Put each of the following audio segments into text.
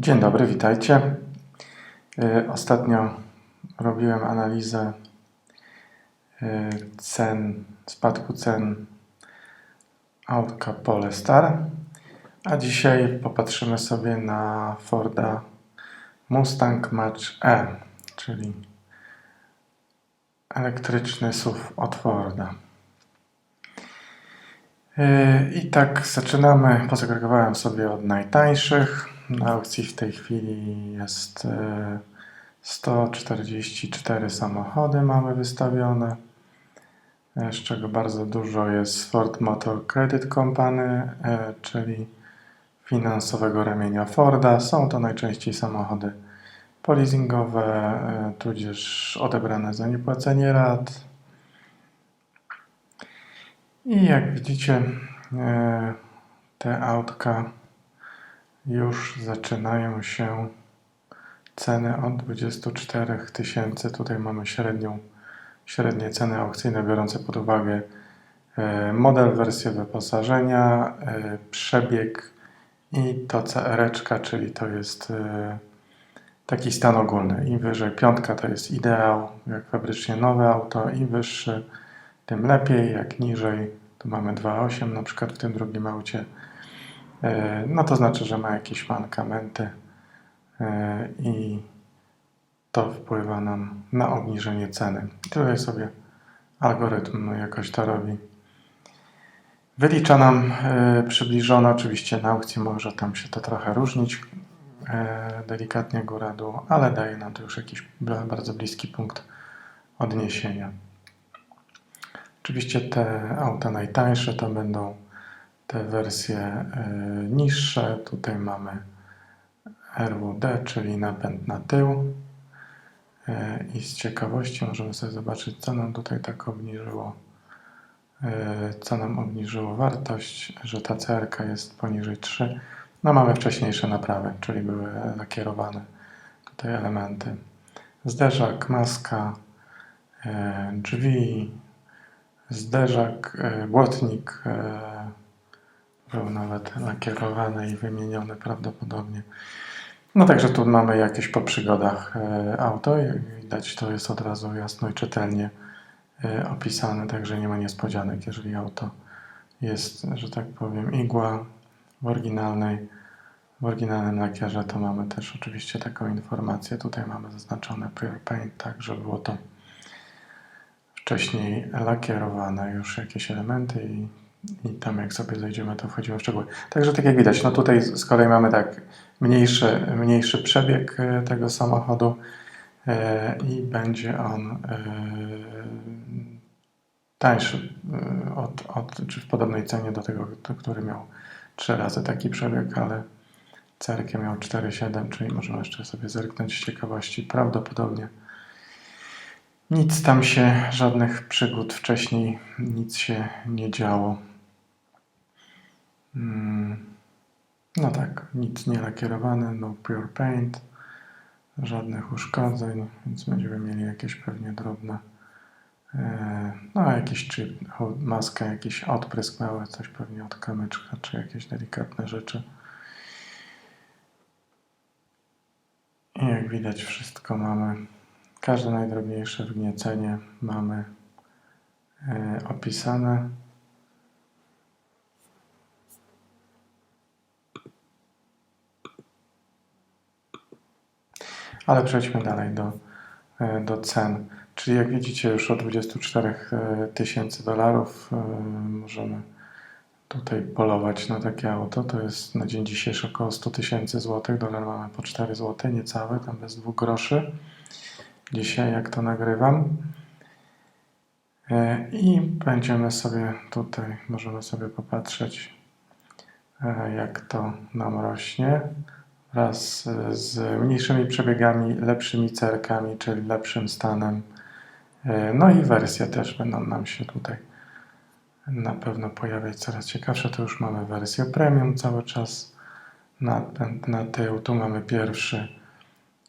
Dzień dobry, witajcie. Y, Ostatnio robiłem analizę y, cen, spadku cen autka Polestar, a dzisiaj popatrzymy sobie na Forda Mustang Mach E, czyli elektryczny SUV od Forda. Yy, I tak zaczynamy. Posegregowałem sobie od najtańszych. Na aukcji w tej chwili jest yy, 144 samochody mamy wystawione, yy, z czego bardzo dużo jest Ford Motor Credit Company, yy, czyli finansowego ramienia Forda. Są to najczęściej samochody poleasingowe, yy, tudzież odebrane za niepłacenie rat. I jak widzicie, e, te autka już zaczynają się ceny od 24 tysięcy. Tutaj mamy średnią, średnie ceny aukcyjne biorące pod uwagę e, model, wersję wyposażenia, e, przebieg i to CR, czyli to jest e, taki stan ogólny. Im wyżej piątka to jest ideał, jak fabrycznie nowe auto, im wyższy tym lepiej, jak niżej, tu mamy 2,8 na przykład w tym drugim aucie, no to znaczy, że ma jakieś mankamenty e, i to wpływa nam na obniżenie ceny. Tutaj sobie algorytm jakoś to robi. Wylicza nam e, przybliżone, oczywiście na aukcji może tam się to trochę różnić, e, delikatnie góra-dół, ale daje nam to już jakiś bardzo bliski punkt odniesienia. Oczywiście te auta najtańsze to będą te wersje e, niższe. Tutaj mamy RWD, czyli napęd na tył. E, I z ciekawości możemy sobie zobaczyć, co nam tutaj tak obniżyło, e, co nam obniżyło wartość, że ta CRK jest poniżej 3. No mamy wcześniejsze naprawy, czyli były lakierowane tutaj elementy. Zderzak, maska, drzwi, zderzak, błotnik był nawet lakierowany i wymieniony prawdopodobnie. No także tu mamy jakieś po przygodach e, auto. Jak widać to jest od razu jasno i czytelnie e, opisane, także nie ma niespodzianek, jeżeli auto jest, że tak powiem, igła w oryginalnej, w oryginalnym lakierze, to mamy też oczywiście taką informację. Tutaj mamy zaznaczone Pure Paint, tak, że było to wcześniej lakierowane już jakieś elementy i, i tam jak sobie zejdziemy, to wchodzimy w szczegóły. Także tak jak widać, no tutaj z kolei mamy tak mniejszy, mniejszy przebieg e, tego samochodu e, i będzie on e, tańszy od, od, czy w podobnej cenie do tego, który miał trzy razy taki przebieg, ale Cerkie miał 4,7, czyli możemy jeszcze sobie zerknąć z ciekawości. Prawdopodobnie nic tam się, żadnych przygód wcześniej, nic się nie działo. Mm, No tak, nic nie lakierowane, no pure paint, żadnych uszkodzeń, więc będziemy mieli jakieś pewnie drobne, e, no jakiś czy maskę, jakiś odprysk mały, coś pewnie od kamyczka, czy jakieś delikatne rzeczy. I jak widać wszystko mamy, każde najdrobniejsze wgniecenie mamy e, opisane. Ale przejdźmy dalej do, e, do cen. Czyli jak widzicie już od 24 tysięcy dolarów e, możemy tutaj polować na takie auto. To jest na dzień dzisiejszy około 100 tysięcy złotych. Dolar mamy po 4 zł, niecałe, tam bez 2 groszy. Dzisiaj jak to nagrywam. E, I będziemy sobie tutaj, możemy sobie popatrzeć, e, jak to nam rośnie wraz z mniejszymi przebiegami, lepszymi cerkami, czyli lepszym stanem. E, No i wersje też będą nam się tutaj na pewno pojawiać coraz ciekawsze. Tu już mamy wersję premium cały czas na, na tył. Tu mamy pierwszy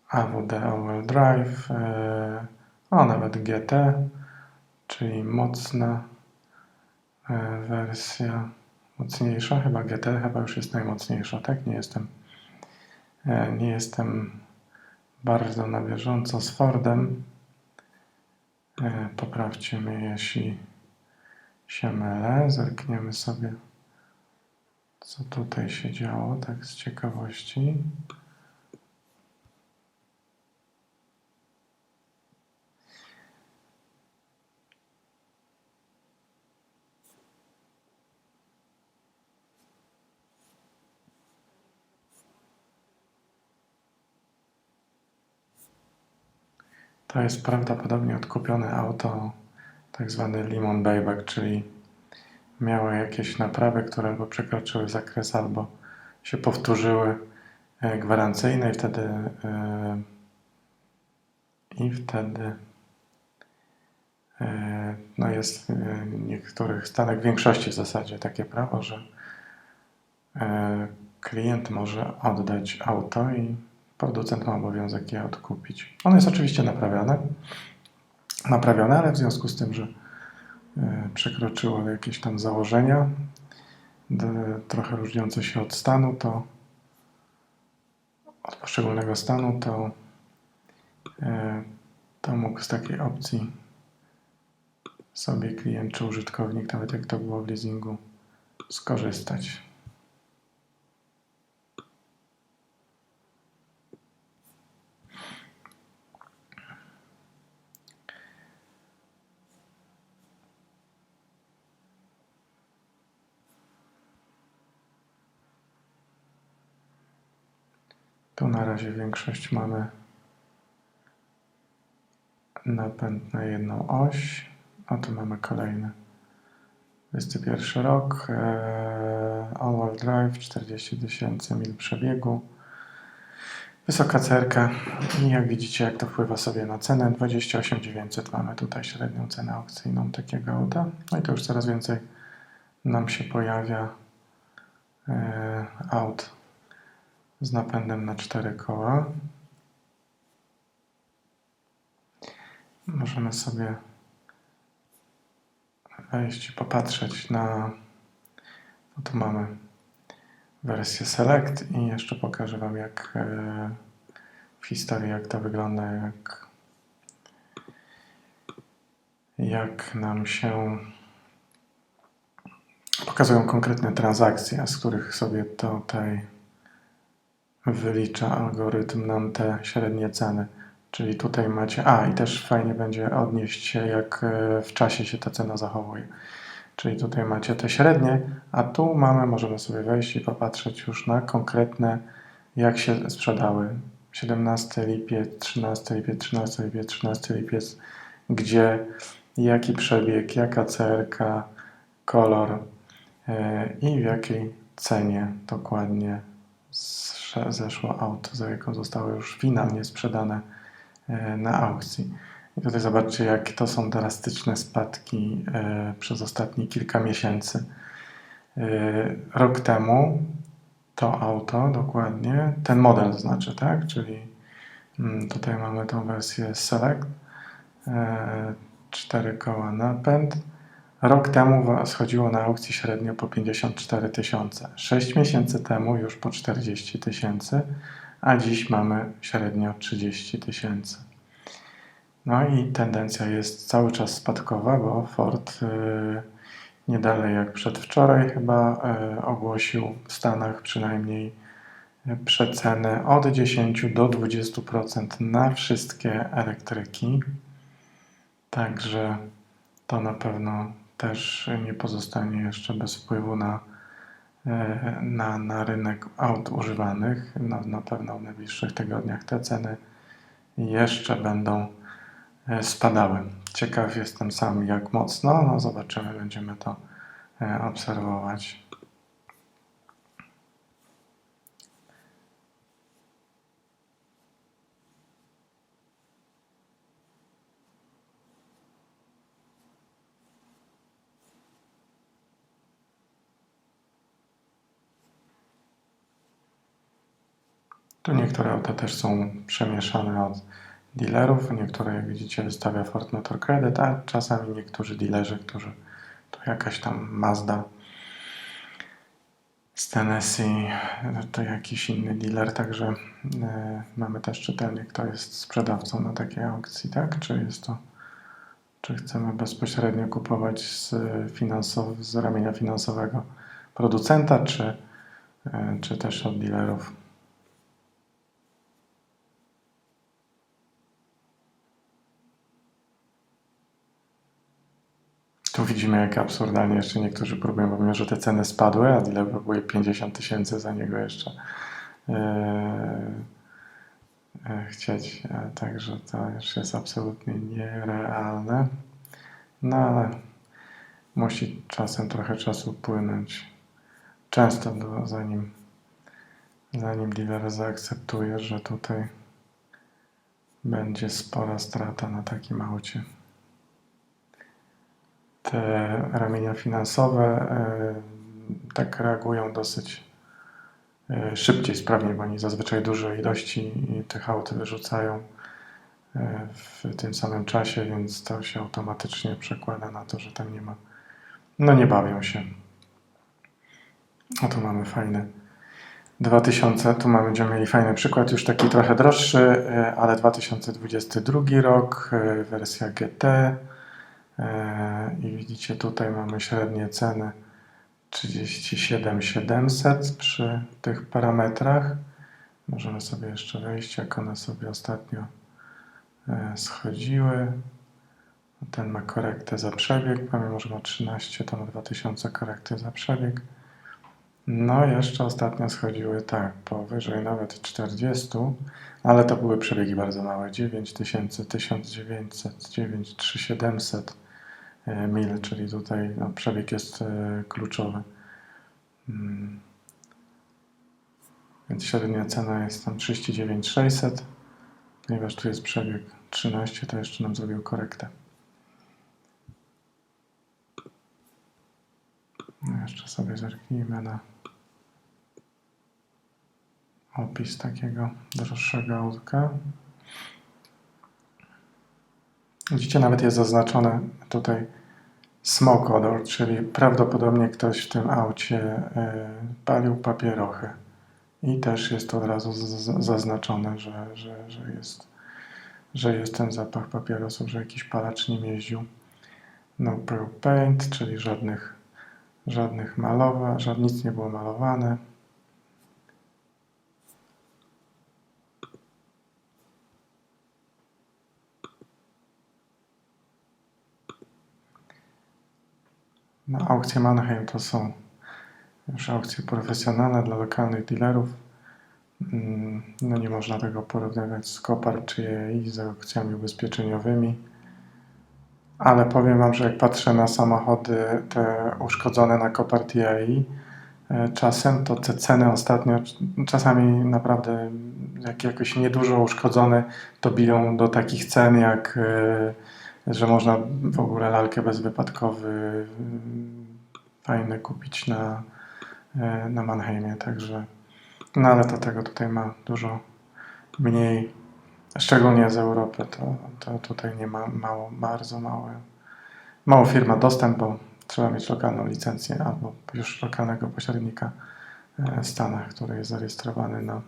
AWD All Drive, e, o nawet GT, czyli mocna e, wersja, mocniejsza, chyba GT chyba już jest najmocniejsza, tak? Nie jestem Nie jestem bardzo na bieżąco z Fordem. E, Poprawcie mnie, jeśli się mylę. Zerkniemy sobie, co tutaj się działo, tak z ciekawości. To jest prawdopodobnie odkupione auto, tak zwany Limon Bayback, czyli miało jakieś naprawy, które albo przekroczyły zakres, albo się powtórzyły e, gwarancyjne i wtedy e, i wtedy e, no jest w niektórych stanach, w większości w zasadzie takie prawo, że klient może oddać auto i producent ma obowiązek je odkupić. Ono jest oczywiście naprawione, naprawione, ale w związku z tym, że e, przekroczyło jakieś tam założenia, trochę różniące się od stanu, to od poszczególnego stanu, to, e, to mógł z takiej opcji sobie klient czy użytkownik, nawet jak to było w leasingu, skorzystać. Tu na razie większość mamy napęd na jedną oś. A tu mamy kolejny. 21 rok. E, all-wheel drive, 40 tysięcy mil przebiegu. Wysoka cerka. I jak widzicie, jak to wpływa sobie na cenę. 28 900 mamy tutaj średnią cenę aukcyjną takiego auta. No i to już coraz więcej nam się pojawia e, aut z napędem na cztery koła. Możemy sobie wejść i popatrzeć na. No tu mamy wersję Select i jeszcze pokażę Wam, jak e, w historii, jak to wygląda, jak, jak nam się pokazują konkretne transakcje, z których sobie tutaj wylicza algorytm nam te średnie ceny. Czyli tutaj macie, a i też fajnie będzie odnieść się, jak e, w czasie się ta cena zachowuje. Czyli tutaj macie te średnie, a tu mamy, możemy sobie wejść i popatrzeć już na konkretne, jak się sprzedały. 17 lipiec, 13 lipiec, 13 lipiec, 13 lipiec, gdzie, jaki przebieg, jaka cerka, kolor e, i w jakiej cenie dokładnie zeszło auto, za jaką zostało już finalnie sprzedane e, na aukcji. I tutaj zobaczcie, jakie to są drastyczne spadki e, przez ostatnie kilka miesięcy. E, Rok temu to auto dokładnie, ten model znaczy, tak? Czyli mm, tutaj mamy tą wersję Select, cztery koła napęd. Rok temu schodziło na aukcji średnio po 54 tysiące. 6 miesięcy temu już po 40 tysięcy, a dziś mamy średnio 30 tysięcy. No i tendencja jest cały czas spadkowa, bo Ford y, nie dalej jak przedwczoraj chyba y, ogłosił w Stanach przynajmniej y, przecenę od 10 do 20% na wszystkie elektryki. Także to na pewno też nie pozostanie jeszcze bez wpływu na, e, na, na rynek aut używanych. No, na pewno w najbliższych tygodniach te ceny jeszcze będą e, spadały. Ciekaw jestem sam jak mocno. No, zobaczymy, będziemy to e, obserwować. Tu niektóre auta też są przemieszane od dealerów. Niektóre, jak widzicie, wystawia Ford Motor Credit, a czasami niektórzy dealerzy, którzy to jakaś tam Mazda z Tennessee e, to jakiś inny dealer, także e, mamy też czytelnik, kto jest sprzedawcą na takiej aukcji, tak? Czy jest to, czy chcemy bezpośrednio kupować z, finansow, z ramienia finansowego producenta, czy, e, czy też od dealerów? Tu widzimy, jak absurdalnie jeszcze niektórzy próbują, pomimo że te ceny spadły, a dealer próbuje 50 tysięcy za niego jeszcze e, e, chcieć. Także to już jest absolutnie nierealne. No ale musi czasem trochę czasu płynąć. Często do, zanim, zanim dealer zaakceptuje, że tutaj będzie spora strata na takim aucie te ramienia finansowe e, tak reagują dosyć e, szybciej, sprawniej, bo oni zazwyczaj duże ilości tych aut wyrzucają e, w tym samym czasie, więc to się automatycznie przekłada na to, że tam nie ma. No nie bawią się. O tu mamy fajny 2000, tu mamy, będziemy mieli fajny przykład, już taki trochę droższy, ale 2022 rok, wersja GT. E, I widzicie, tutaj mamy średnie ceny 37 700 przy tych parametrach. Możemy sobie jeszcze wejść, jak one sobie ostatnio e, schodziły. Ten ma korektę za przebieg, pomimo że ma 13, to ma 2000 korekty za przebieg. No, jeszcze ostatnio schodziły tak, powyżej nawet 40, ale to były przebiegi bardzo małe. 9000, 1900, 93700 mil, czyli tutaj no, przebieg jest e, kluczowy. Mm. Więc średnia cena jest tam 39600, ponieważ tu jest przebieg 13, to jeszcze nam zrobił korektę. No jeszcze sobie zerknijmy na opis takiego droższego autka. Widzicie, nawet jest zaznaczone tutaj smoke odor, czyli prawdopodobnie ktoś w tym aucie e, palił papierochy. I też jest od razu zaznaczone, że, że, że, jest, że jest ten zapach papierosów, że jakiś palacz nim jeździł. No pearl paint, czyli żadnych, żadnych malowa, żadnych nic nie było malowane. No, aukcje Mannheim to są już aukcje profesjonalne dla lokalnych dealerów. Mm, no nie można tego porównywać z Kopar czy EI, z aukcjami ubezpieczeniowymi. Ale powiem Wam, że jak patrzę na samochody te uszkodzone na Kopar TI, e, czasem to te ceny ostatnio, czasami naprawdę jak jakoś niedużo uszkodzone, to biją do takich cen jak e, że można w ogóle lalkę bezwypadkowy fajny kupić na, e, na Mannheimie, także no ale to tego tutaj ma dużo mniej, szczególnie z Europy, to, to tutaj nie ma mało, bardzo małe, mało firma dostęp, bo trzeba mieć lokalną licencję albo już lokalnego pośrednika e, w Stanach, który jest zarejestrowany na,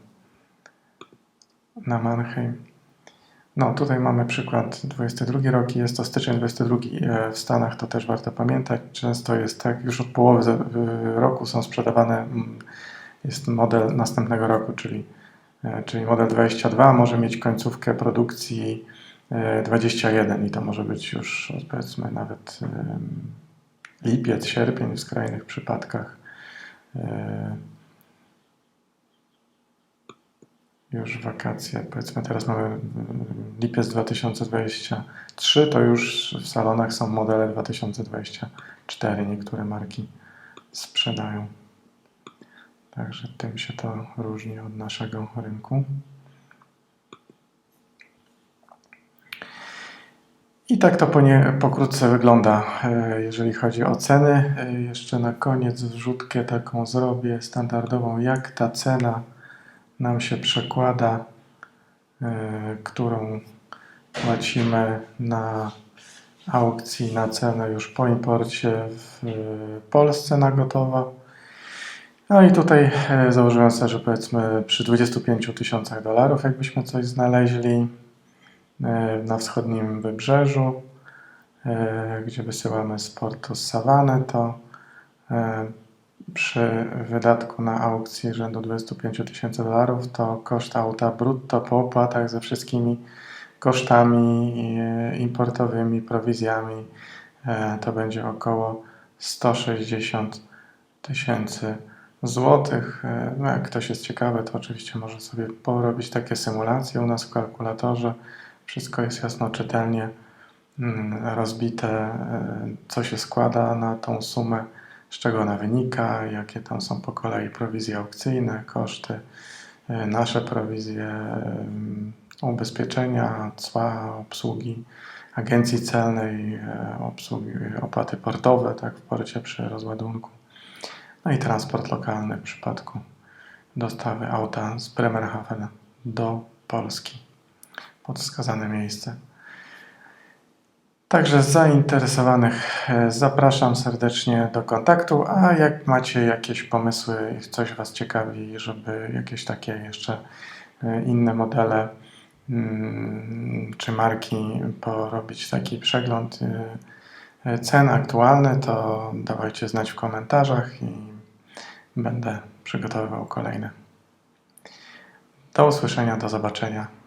na Mannheim. No, tutaj mamy przykład 22 rok i jest to styczeń 22 e, w Stanach, to też warto pamiętać. Często jest tak, już od połowy roku są sprzedawane, mm, jest model następnego roku, czyli, e, czyli model 22 może mieć końcówkę produkcji 21 e, i to może być już powiedzmy nawet lipiec, sierpień w skrajnych przypadkach już wakacje, powiedzmy teraz mamy lipiec 2023, to już w salonach są modele 2024, niektóre marki sprzedają. Także tym się to różni od naszego rynku. I tak to po nie, pokrótce wygląda, e, jeżeli chodzi o ceny. E, jeszcze na koniec wrzutkę taką zrobię standardową, jak ta cena nam się przekłada, e, którą płacimy na aukcji na cenę już po imporcie w Polsce na gotowo. No i tutaj e, założyłem sobie, że powiedzmy przy 25 tysiącach dolarów, jakbyśmy coś znaleźli e, na wschodnim wybrzeżu, e, gdzie wysyłamy z portu z Savany, to e, przy wydatku na aukcji rzędu 25 tysięcy dolarów, to koszt auta brutto po opłatach ze wszystkimi kosztami e, importowymi, prowizjami, e, to będzie około 160 tysięcy złotych. E, No jak ktoś jest ciekawy, to oczywiście może sobie porobić takie symulacje u nas w kalkulatorze. Wszystko jest jasno, czytelnie mm, rozbite, co się składa na tą sumę, z czego ona wynika, jakie tam są po kolei prowizje aukcyjne, koszty, e, nasze prowizje, em, ubezpieczenia, cła, obsługi agencji celnej, e, obsługi, opłaty portowe, tak, w porcie przy rozładunku. No i transport lokalny w przypadku dostawy auta z Bremerhaven do Polski pod wskazane miejsce. Także zainteresowanych e, zapraszam serdecznie do kontaktu, a jak macie jakieś pomysły, coś Was ciekawi, żeby jakieś takie jeszcze e, inne modele mm, czy marki porobić taki przegląd e, cen aktualny, to dawajcie znać w komentarzach i będę przygotowywał kolejne. Do usłyszenia, do zobaczenia.